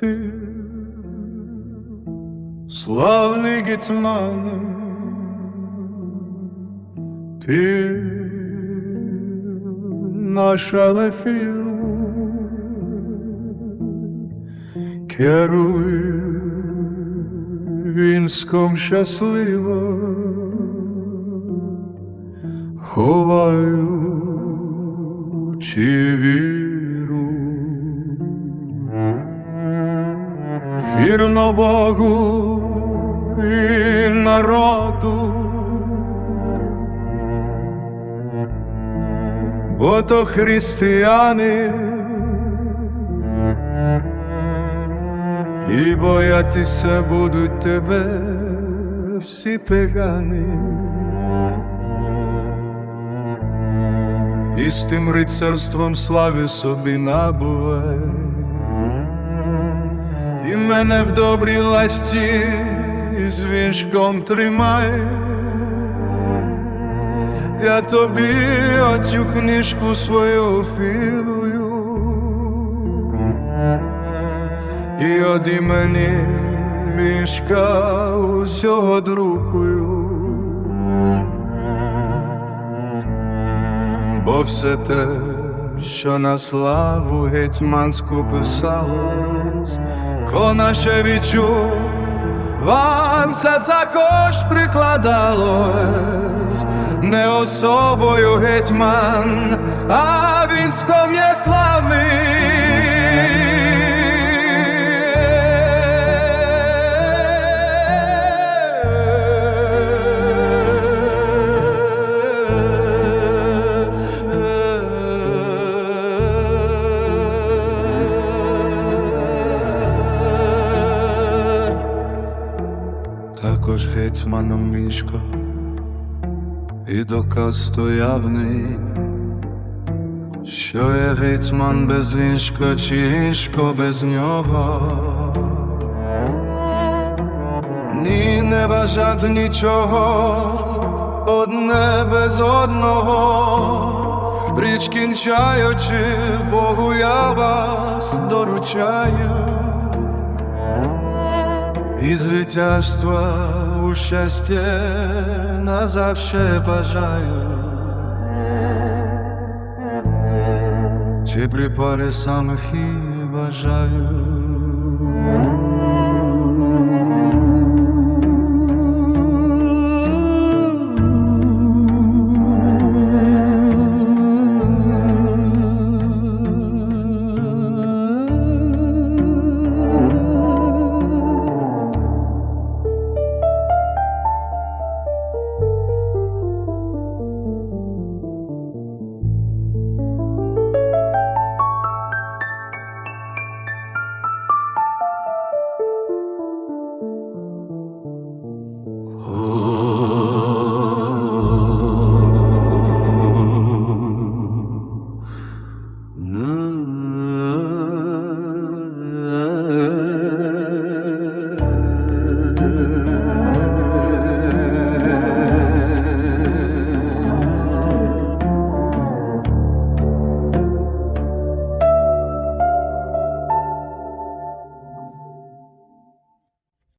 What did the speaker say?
ти, славний гетьмане, ти наша лефіру, керуй вінськом щасливо, ховаючи віру. Вірно Богу і народу, бо то християни, і боятися будуть тебе всі пегани. І з тим рицарством слави собі набувай. І мене в добрій ласті з вінчком тримай. Я тобі оцю книжку свою філую. І од імені вінчка усього друкую. Бо все те, що на славу гетьманську писалось, Конаше відчув, вам це також прикладалось, не особою гетьман, а вінськом є Також гетьманом мішко і доказ то явний, що є гетьман без вішко, чи вішко без нього. Ні, не бажати нічого, одне без одного. Річ кінчаючи, Богу я вас доручаю і звитяжства у щастя назавше бажаю. Чи припари самих і бажаю.